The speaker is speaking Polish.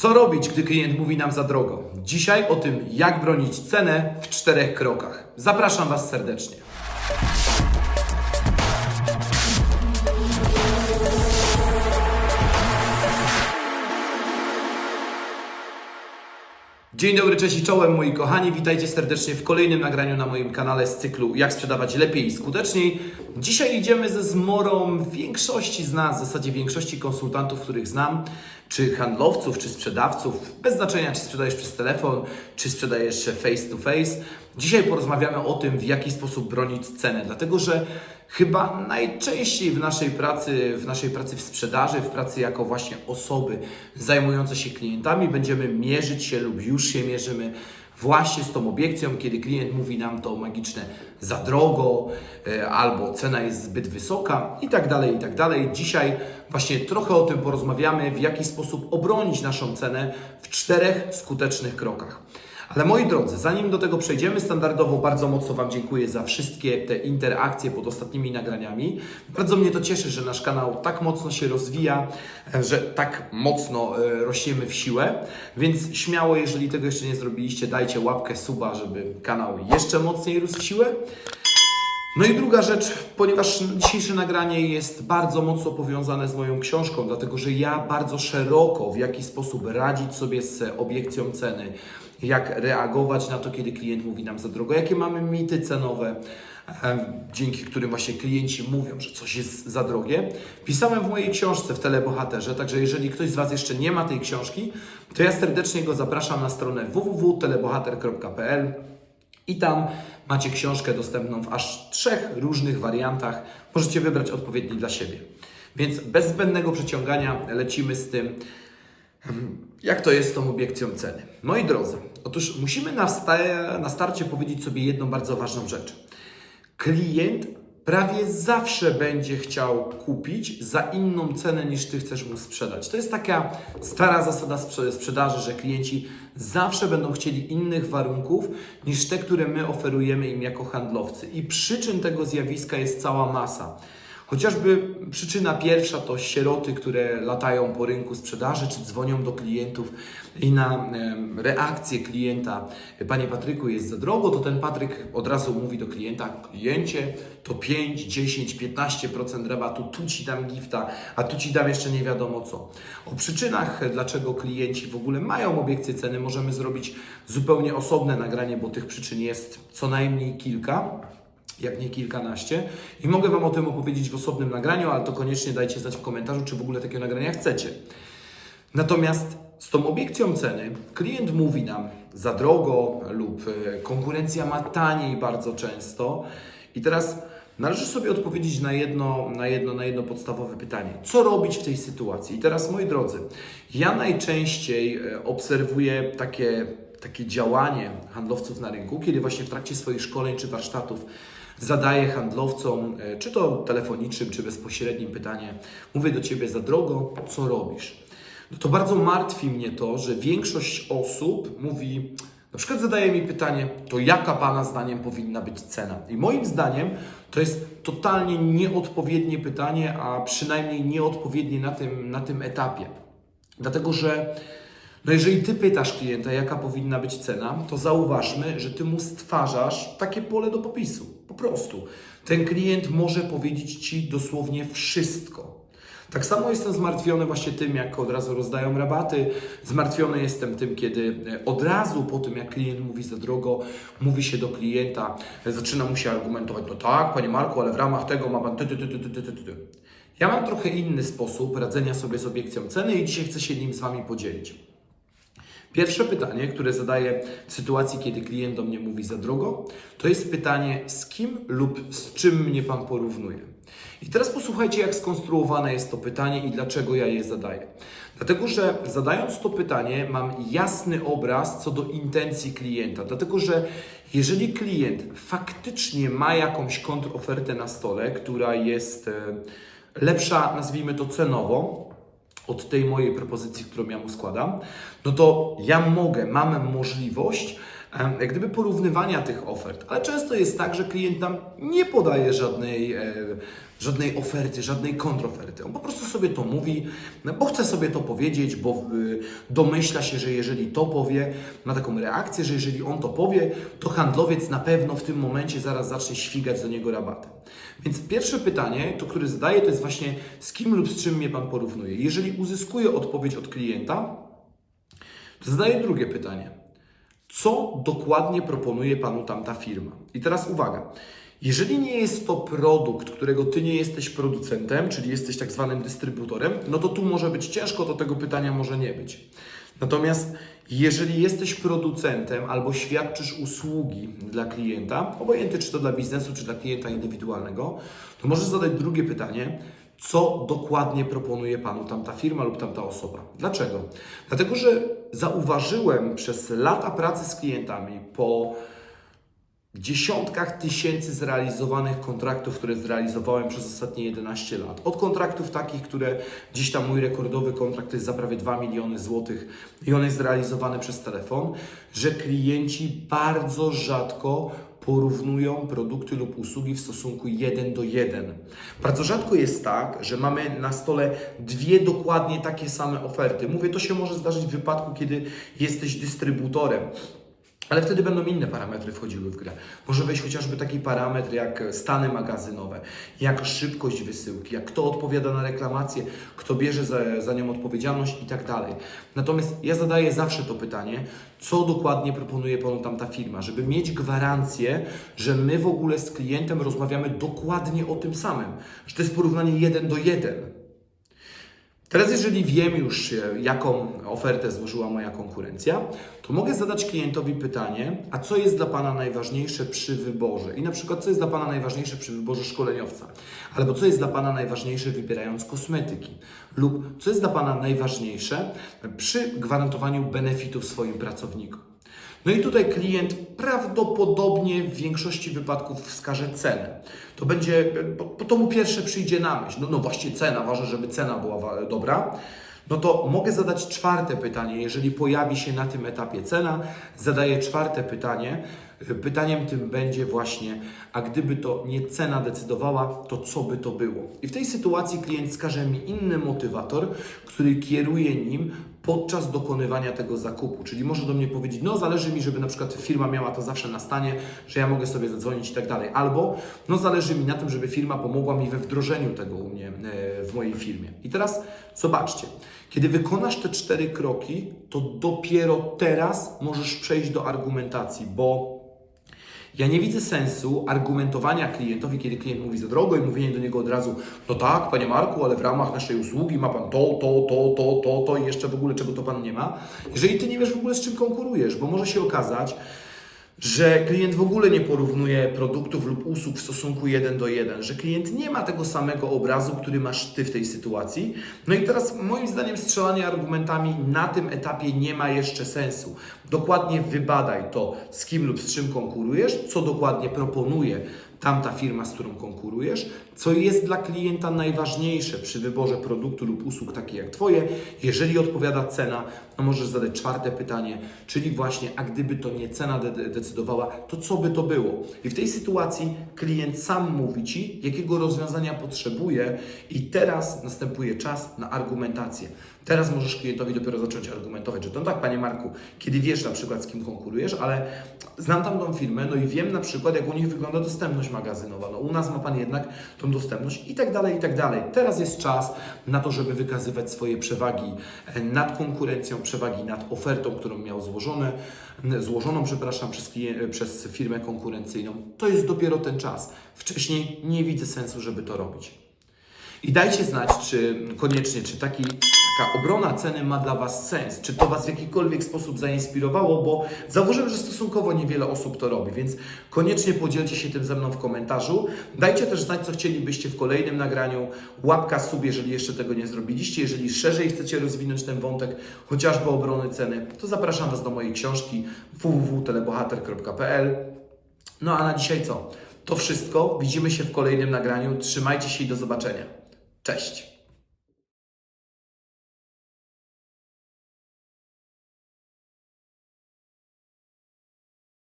Co robić, gdy klient mówi nam za drogo? Dzisiaj o tym, jak bronić cenę w czterech krokach. Zapraszam Was serdecznie. Dzień dobry, cześć i czołem moi kochani, witajcie serdecznie w kolejnym nagraniu na moim kanale z cyklu Jak sprzedawać lepiej i skuteczniej. Dzisiaj idziemy ze zmorą większości z nas, w zasadzie większości konsultantów, których znam, czy handlowców, czy sprzedawców, bez znaczenia czy sprzedajesz przez telefon, czy sprzedajesz face to face. Dzisiaj porozmawiamy o tym, w jaki sposób bronić cenę, dlatego że chyba najczęściej w naszej pracy, w naszej pracy w sprzedaży, w pracy jako właśnie osoby zajmujące się klientami, będziemy mierzyć się lub już się mierzymy właśnie z tą obiekcją, kiedy klient mówi nam to magiczne za drogo e, albo cena jest zbyt wysoka i tak dalej, i tak dalej. Dzisiaj właśnie trochę o tym porozmawiamy, w jaki sposób obronić naszą cenę w czterech skutecznych krokach. Ale moi drodzy, zanim do tego przejdziemy, standardowo bardzo mocno Wam dziękuję za wszystkie te interakcje pod ostatnimi nagraniami. Bardzo mnie to cieszy, że nasz kanał tak mocno się rozwija, e, że tak mocno e, rośniemy w siłę. Więc śmiało, jeżeli tego jeszcze nie zrobiliście, dajcie łapkę suba, żeby kanał jeszcze mocniej rósł w siłę. No i druga rzecz, ponieważ dzisiejsze nagranie jest bardzo mocno powiązane z moją książką, dlatego że ja bardzo szeroko w jaki sposób radzić sobie z obiekcją ceny, jak reagować na to, kiedy klient mówi nam za drogo, jakie mamy mity cenowe, dzięki którym właśnie klienci mówią, że coś jest za drogie. Pisałem w mojej książce w Telebohaterze, także jeżeli ktoś z Was jeszcze nie ma tej książki, to ja serdecznie go zapraszam na stronę www.telebohater.pl i tam macie książkę dostępną w aż trzech różnych wariantach. Możecie wybrać odpowiedni dla siebie. Więc bez zbędnego przeciągania lecimy z tym, jak to jest z tą obiekcją ceny. Moi drodzy, otóż musimy na, sta- na starcie powiedzieć sobie jedną bardzo ważną rzecz. Klient prawie zawsze będzie chciał kupić za inną cenę niż ty chcesz mu sprzedać. To jest taka stara zasada sprze- sprzedaży, że klienci zawsze będą chcieli innych warunków niż te, które my oferujemy im jako handlowcy. I przyczyn tego zjawiska jest cała masa. Chociażby przyczyna pierwsza to sieroty, które latają po rynku sprzedaży, czy dzwonią do klientów i na reakcję klienta, Panie Patryku, jest za drogo, to ten Patryk od razu mówi do klienta, kliencie, to 5, 10, 15% rabatu, tu Ci dam gifta, a tu Ci dam jeszcze nie wiadomo co. O przyczynach, dlaczego klienci w ogóle mają obiekcje ceny, możemy zrobić zupełnie osobne nagranie, bo tych przyczyn jest co najmniej kilka jak nie kilkanaście. I mogę Wam o tym opowiedzieć w osobnym nagraniu, ale to koniecznie dajcie znać w komentarzu, czy w ogóle takiego nagrania chcecie. Natomiast z tą obiekcją ceny klient mówi nam za drogo lub e, konkurencja ma taniej bardzo często. I teraz należy sobie odpowiedzieć na jedno, na jedno, na jedno podstawowe pytanie. Co robić w tej sytuacji? I teraz moi drodzy, ja najczęściej e, obserwuję takie, takie działanie handlowców na rynku, kiedy właśnie w trakcie swoich szkoleń czy warsztatów zadaję handlowcom, e, czy to telefonicznym, czy bezpośrednim pytanie, mówię do Ciebie za drogo, co robisz? No to bardzo martwi mnie to, że większość osób mówi, na przykład zadaje mi pytanie, to jaka Pana zdaniem powinna być cena? I moim zdaniem to jest totalnie nieodpowiednie pytanie, a przynajmniej nieodpowiednie na tym, na tym etapie. Dlatego, że no jeżeli ty pytasz klienta, jaka powinna być cena, to zauważmy, że ty mu stwarzasz takie pole do popisu. Po prostu. Ten klient może powiedzieć ci dosłownie wszystko. Tak samo jestem zmartwiony właśnie tym, jak od razu rozdają rabaty. Zmartwiony jestem tym, kiedy e, od razu po tym, jak klient mówi za drogo, mówi się do klienta, e, zaczyna mu się argumentować, no tak, panie Marku, ale w ramach tego ma pan ty, ty, ty, ty, ty, ty, ty. Ja mam trochę inny sposób radzenia sobie z obiekcją ceny i dzisiaj chcę się nim z Wami podzielić. Pierwsze pytanie, które zadaję w sytuacji, kiedy klient do mnie mówi za drogo, to jest pytanie, z kim lub z czym mnie Pan porównuje. I teraz posłuchajcie, jak skonstruowane jest to pytanie i dlaczego ja je zadaję. Dlatego, że zadając to pytanie, mam jasny obraz co do intencji klienta. Dlatego, że jeżeli klient faktycznie ma jakąś kontrofertę na stole, która jest e, lepsza, nazwijmy to cenowo, od tej mojej propozycji, którą ja mu składam, no to ja mogę, mam możliwość jak gdyby porównywania tych ofert. Ale często jest tak, że klient nam nie podaje żadnej, e, żadnej oferty, żadnej kontroferty. On po prostu sobie to mówi, no, bo chce sobie to powiedzieć, bo y, domyśla się, że jeżeli to powie, ma taką reakcję, że jeżeli on to powie, to handlowiec na pewno w tym momencie zaraz zacznie świgać do niego rabatem. Więc pierwsze pytanie, to które zadaję, to jest właśnie z kim lub z czym mnie Pan porównuje. Jeżeli uzyskuję odpowiedź od klienta, to zadaję drugie pytanie. Co dokładnie proponuje Panu tamta firma? I teraz uwaga. Jeżeli nie jest to produkt, którego Ty nie jesteś producentem, czyli jesteś tak zwanym dystrybutorem, no to tu może być ciężko, to tego pytania może nie być. Natomiast jeżeli jesteś producentem albo świadczysz usługi dla klienta, obojętnie czy to dla biznesu, czy dla klienta indywidualnego, to możesz zadać drugie pytanie, co dokładnie proponuje Panu tamta firma lub tamta osoba. Dlaczego? Dlatego, że zauważyłem przez lata pracy z klientami po dziesiątkach tysięcy zrealizowanych kontraktów, które zrealizowałem przez ostatnie 11 lat. Od kontraktów takich, które gdzieś tam mój rekordowy kontrakt jest za prawie 2 miliony złotych i on jest zrealizowany przez telefon, że klienci bardzo rzadko porównują produkty lub usługi w stosunku 1 do 1. Bardzo rzadko jest tak, że mamy na stole dwie dokładnie takie same oferty. Mówię, to się może zdarzyć w wypadku, kiedy jesteś dystrybutorem. Ale wtedy będą inne parametry wchodziły w grę. Może wejść chociażby taki parametr jak stany magazynowe, jak szybkość wysyłki, jak kto odpowiada na reklamację, kto bierze za, za nią odpowiedzialność i tak dalej. Natomiast ja zadaję zawsze to pytanie, co dokładnie proponuje Panu tamta firma, żeby mieć gwarancję, że my w ogóle z klientem rozmawiamy dokładnie o tym samym, że to jest porównanie jeden do jeden. Teraz, jeżeli wiem już, e, jaką ofertę złożyła moja konkurencja, to mogę zadać klientowi pytanie, a co jest dla Pana najważniejsze przy wyborze? I na przykład, co jest dla Pana najważniejsze przy wyborze szkoleniowca? Albo co jest dla Pana najważniejsze wybierając kosmetyki? Lub co jest dla Pana najważniejsze przy gwarantowaniu benefitów swoim pracownikom? No i tutaj klient prawdopodobnie w większości wypadków wskaże cenę. To będzie, bo, to mu pierwsze przyjdzie na myśl. No, no właśnie cena, ważne, żeby cena była dobra. No to mogę zadać czwarte pytanie. Jeżeli pojawi się na tym etapie cena, zadaję czwarte pytanie. Pytaniem tym będzie właśnie, a gdyby to nie cena decydowała, to co by to było? I w tej sytuacji klient wskaże mi inny motywator, który kieruje nim podczas dokonywania tego zakupu. Czyli może do mnie powiedzieć, no zależy mi, żeby na przykład firma miała to zawsze na stanie, że ja mogę sobie zadzwonić i tak dalej. Albo no zależy mi na tym, żeby firma pomogła mi we wdrożeniu tego u mnie e, w mojej firmie. I teraz zobaczcie, kiedy wykonasz te cztery kroki, to dopiero teraz możesz przejść do argumentacji, bo ja nie widzę sensu argumentowania klientowi, kiedy klient mówi za drogo i mówienie do niego od razu, no tak, panie Marku, ale w ramach naszej usługi ma pan to, to, to, to, to, to i jeszcze w ogóle czego to pan nie ma. Jeżeli ty nie wiesz w ogóle z czym konkurujesz, bo może się okazać, że klient w ogóle nie porównuje produktów lub usług w stosunku 1 do 1, że klient nie ma tego samego obrazu, który masz ty w tej sytuacji. No i teraz moim zdaniem strzelanie argumentami na tym etapie nie ma jeszcze sensu. Dokładnie wybadaj to, z kim lub z czym konkurujesz, co dokładnie proponuje tamta firma, z którą konkurujesz, co jest dla klienta najważniejsze przy wyborze produktu lub usług takich jak Twoje. Jeżeli odpowiada cena, no możesz zadać czwarte pytanie, czyli właśnie, a gdyby to nie cena de- de- decydowała, to co by to było? I w tej sytuacji klient sam mówi Ci, jakiego rozwiązania potrzebuje i teraz następuje czas na argumentację. Teraz możesz klientowi dopiero zacząć argumentować, że to no tak, Panie Marku, kiedy wiesz na przykład z kim konkurujesz, ale znam tam tą firmę, no i wiem na przykład jak u nich wygląda dostępność magazynowa. No u nas ma Pan jednak tą dostępność i tak dalej, i tak dalej. Teraz jest czas na to, żeby wykazywać swoje przewagi e, nad konkurencją, przewagi nad ofertą, którą miał złożone, złożoną, przepraszam, przez, przez firmę konkurencyjną. To jest dopiero ten czas. Wcześniej nie widzę sensu, żeby to robić. I dajcie znać, czy koniecznie, czy taki, taka obrona ceny ma dla Was sens, czy to Was w jakikolwiek sposób zainspirowało, bo zauważyłem, że stosunkowo niewiele osób to robi, więc koniecznie podzielcie się tym ze mną w komentarzu. Dajcie też znać, co chcielibyście w kolejnym nagraniu. Łapka, sub, jeżeli jeszcze tego nie zrobiliście. Jeżeli szerzej chcecie rozwinąć ten wątek, chociażby obrony ceny, to zapraszam Was do mojej książki www.telebohater.pl. No a na dzisiaj co? To wszystko. Widzimy się w kolejnym nagraniu. Trzymajcie się i do zobaczenia. Cześć!